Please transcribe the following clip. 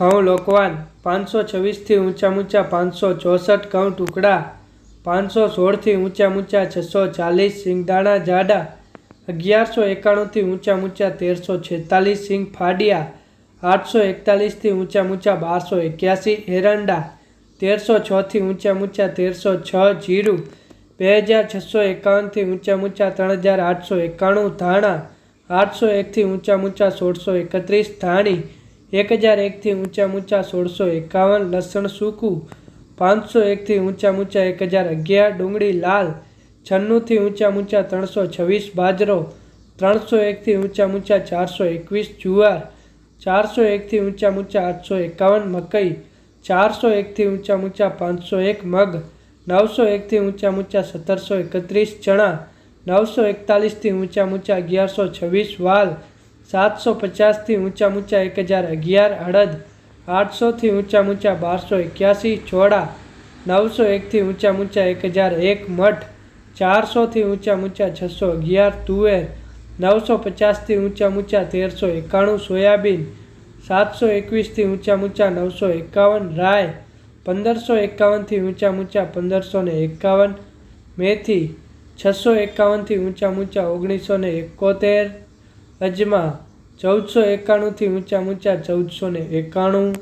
ઘઉં લોકવાન પાંચસો છવ્વીસથી ઊંચા ઊંચા પાંચસો ચોસઠ ઘઉં ટુકડા પાંચસો સોળથી ઊંચા ઊંચા છસો ચાલીસ સિંગદાણા જાડા અગિયારસો એકાણુંથી ઊંચા ઊંચા તેરસો છેતાલીસ સિંગ ફાડિયા આઠસો એકતાલીસથી ઊંચા ઊંચા બારસો એક્યાસી એરંડા તેરસો છથી ઊંચા ઊંચા તેરસો છ જીરું બે હજાર છસો એકાવનથી ઊંચા ઊંચા ત્રણ હજાર આઠસો એકાણું ધાણા આઠસો એકથી ઊંચા ઊંચા સોળસો એકત્રીસ ધાણી એક હજાર એકથી ઊંચા ઊંચા સોળસો એકાવન લસણ સૂકું પાંચસો એકથી ઊંચા ઊંચા એક હજાર અગિયાર ડુંગળી લાલ છન્નુંથી ઊંચા ઊંચા ત્રણસો છવ્વીસ બાજરો ત્રણસો એકથી ઊંચા ઊંચા ચારસો એકવીસ જુવાર ચારસો એકથી ઊંચા ઊંચા આઠસો એકાવન મકઈ ચારસો એકથી ઊંચા ઊંચા પાંચસો એક મગ નવસો એકથી ઊંચા ઊંચા સત્તરસો એકત્રીસ ચણા નવસો એકતાલીસથી ઊંચા ઊંચા અગિયારસો છવ્વીસ વાલ સાતસો પચાસથી ઊંચા ઊંચા એક હજાર અગિયાર અડદ આઠસોથી ઊંચા ઊંચા બારસો એક્યાસી ચોડા નવસો એકથી ઊંચા ઊંચા એક હજાર એક મઠ ચારસોથી ઊંચા ઊંચા છસો અગિયાર તુવેર નવસો પચાસથી ઊંચા ઊંચા તેરસો એકાણું સોયાબીન સાતસો એકવીસથી ઊંચા ઊંચા નવસો એકાવન રાય પંદરસો એકાવનથી ઊંચા ઊંચા પંદરસો ને એકાવન મેથી છસો એકાવનથી ઊંચા ઊંચા ઓગણીસો ને એકોતેર અજમા ચૌદસો એકાણુંથી ઊંચા ઊંચા ચૌદસો ને એકાણું.